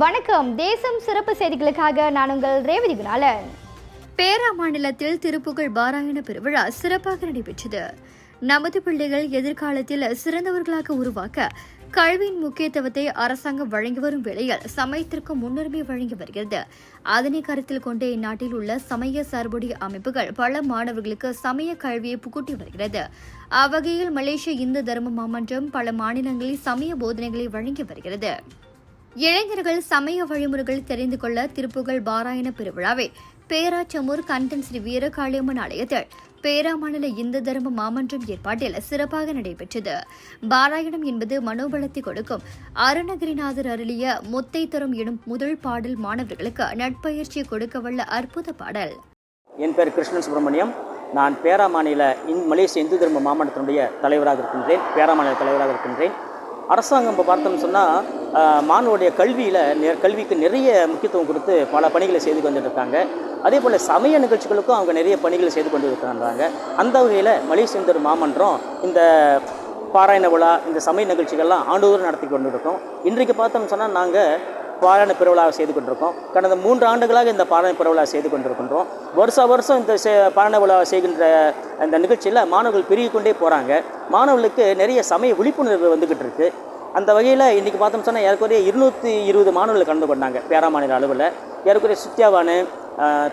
வணக்கம். தேசம் சிறப்பு செய்திகளுக்காக நான் உங்கள் ரேவதி குணாலன். பேரா மாநிலத்தில் திருப்புகழ் பாராயண பெருவிழா சிறப்பாக நடைபெற்றது. நமது பிள்ளைகள் எதிர்காலத்தில் சிறந்தவர்களாக உருவாக்க கல்வியின் முக்கியத்துவத்தை அரசாங்கம் வழங்கி வரும் வேளையில் சமயத்திற்கு முன்னுரிமை வழங்கி வருகிறது. அதனை கருத்தில் கொண்டு இந்நாட்டில் உள்ள சமய சார்புடைய அமைப்புகள் பல மாணவர்களுக்கு சமய கல்வியை புகுட்டி வருகிறது. அவ்வகையில் மலேசிய இந்து தர்ம மாமன்றம் பல மாநிலங்களில் சமய போதனைகளை வழங்கி வருகிறது. இளைஞர்கள் சமய வழிமுறைகள் தெரிந்து கொள்ள திருப்புகழ் பாராயண பெருவிழாவை பேராச்சமூர் கண்டன் ஸ்ரீ வீரகாளியம்மன் ஆலயத்தில் பேரா மாநில இந்து தர்ம மாமன்றம் ஏற்பாட்டில் சிறப்பாக நடைபெற்றது. பாராயணம் என்பது மனோபலத்தை கொடுக்கும். அருணகிரிநாதர் அருளிய முத்தை தரும் எனும் முதல் பாடல் மாணவர்களுக்கு நட்பயிற்சி கொடுக்க வல்ல அற்புத பாடல். என் பேர் கிருஷ்ணன் சுப்பிரமணியம். நான் பேரா மாநில இந் மலேசிய இந்து தர்ம மாமன்றத்தினுடைய தலைவராக இருக்கின்றேன். பேரா மாநில தலைவராக இருக்கின்றேன். அரசாங்கம் இப்போ பார்த்தோம்னு சொன்னால் மாணவருடைய கல்வியில் நெ கல்விக்கு நிறைய முக்கியத்துவம் கொடுத்து பல பணிகளை செய்து கொண்டிருக்காங்க. இருக்காங்க அதே போல் சமய நிகழ்ச்சிகளுக்கும் அவங்க நிறைய பணிகளை செய்து கொண்டு இருக்கிறாங்க அந்த வகையில் மலேசிய மாமன்றம் இந்த பாராயண விழா இந்த சமய நிகழ்ச்சிகள்லாம் ஆண்டுதோறும் நடத்தி கொண்டு இருக்கோம் இன்றைக்கு பார்த்தோம்னு சொன்னால் நாங்கள் பாராயண பெருவிழாவை செய்து கொண்டிருக்கோம். கடந்த மூன்று ஆண்டுகளாக இந்த பாராயண பெருவிழா செய்து கொண்டிருக்கின்றோம். வருஷ வருஷம் இந்த பாராயண விழா செய்கின்ற அந்த நிகழ்ச்சியில் மாணவர்கள் பெருகிக் கொண்டே போகிறாங்க மாணவர்களுக்கு நிறைய சமய விழிப்புணர்வு வந்துக்கிட்டு இருக்கு. அந்த வகையில் இன்றைக்கி பார்த்தோம் சொன்னால் ஏறக்குறைய இருநூற்றி இருபது மாணவர்கள் கலந்து கொண்டாங்க பேரா மாநில அளவில். ஏறக்குறைய சுத்தியாவானு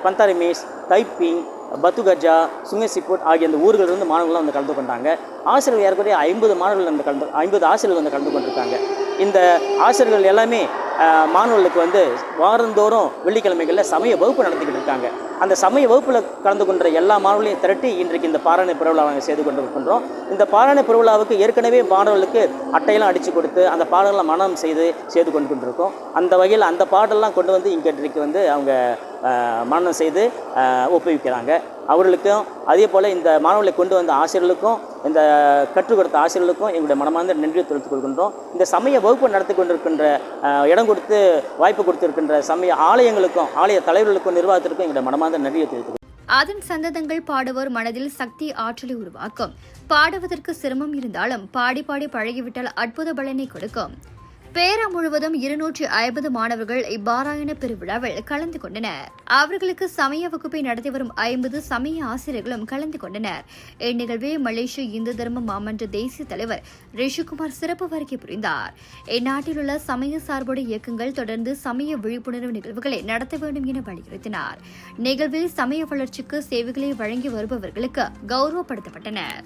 பந்தாரி மீஸ் தைப்பிங் பத்துகஜா சுங்கசிப்பூட் ஆகிய அந்த ஊர்களிலிருந்து மாணவர்கள்லாம் வந்து கலந்து கொண்டாங்க. ஆசிரியர்கள் ஏறக்குறைய ஐம்பது மாணவர்கள் வந்து கலந்து ஐம்பது ஆசிரியர்கள் வந்து கலந்து கொண்டிருக்காங்க. இந்த ஆசிரியர்கள் எல்லாமே மாணவர்களுக்கு வந்து வாரந்தோறும் வெள்ளிக்கிழமைகளில் சமய வகுப்பு நடத்திக்கிட்டு இருக்காங்க. அந்த சமய வகுப்பில் கலந்து கொண்ட எல்லா மாணவர்களையும் திரட்டி இன்றைக்கு இந்த பாராயண பெருவிழாவை நாங்கள் செய்து கொண்டு இருக்கின்றோம் இந்த பாராயண பெருவிழாவுக்கு ஏற்கனவே மாணவர்களுக்கு அட்டையெல்லாம் அடித்து கொடுத்து அந்த பாடல்களை மனம் செய்து செய்து கொண்டு கொண்டிருக்கோம் அந்த வகையில் அந்த பாடல்லாம் கொண்டு வந்து இங்கே இன்றைக்கு வந்து அவங்க ஆஹ், செய்து ஒப்புவிக்கிறாங்க. அவர்களுக்கும் அதே போல் இந்த மாணவர்களை கொண்டு வந்த ஆசிரியர்களுக்கும் இந்த கற்றுக் கொடுத்த ஆசிரியர்களுக்கும் எங்களுடைய மனமார்ந்த நன்றியை தெரிவித்துக் கொள்கின்றோம். இந்த சமய வகுப்பு நடத்தி கொண்டிருக்கின்ற இடம் கொடுத்து வாய்ப்பு கொடுத்திருக்கின்ற சமய ஆலயங்களுக்கும் ஆலய தலைவர்களுக்கும் நிர்வாகத்திற்கும் எங்களுடைய மனமார்ந்த நன்றியை தெரிவித்துக் அதன் சந்ததங்கள் பாடுவோர் மனதில் சக்தி ஆற்றலை உருவாக்கும். பாடுவதற்கு சிரமம் இருந்தாலும் பாடி பாடி பழகிவிட்டால் அற்புத பலனை கொடுக்கும். பேரா முழுவதும் இருநூற்றி ஐம்பது மாணவர்கள் இப்பாராயண பெருவிழாவில் கலந்து கொண்டனர். அவர்களுக்கு சமய வகுப்பை நடத்தி வரும் ஐம்பது சமய ஆசிரியர்களும் கலந்து கொண்டனர். இந்நிகழ்வில் மலேசிய இந்து தர்ம மாமன்ற தேசிய தலைவர் ரிஷிகுமார் சிறப்பு வருகை புரிந்தார். இந்நாட்டில் உள்ள சமய சார்புடைய இயக்கங்கள் தொடர்ந்து சமய விழிப்புணர்வு நிகழ்வுகளை நடத்த வேண்டும் என வலியுறுத்தினார். நிகழ்வில் சமய வளர்ச்சிக்கு சேவைகளை வழங்கி வருபவர்களுக்கு கௌரவப்படுத்தப்பட்டனர்.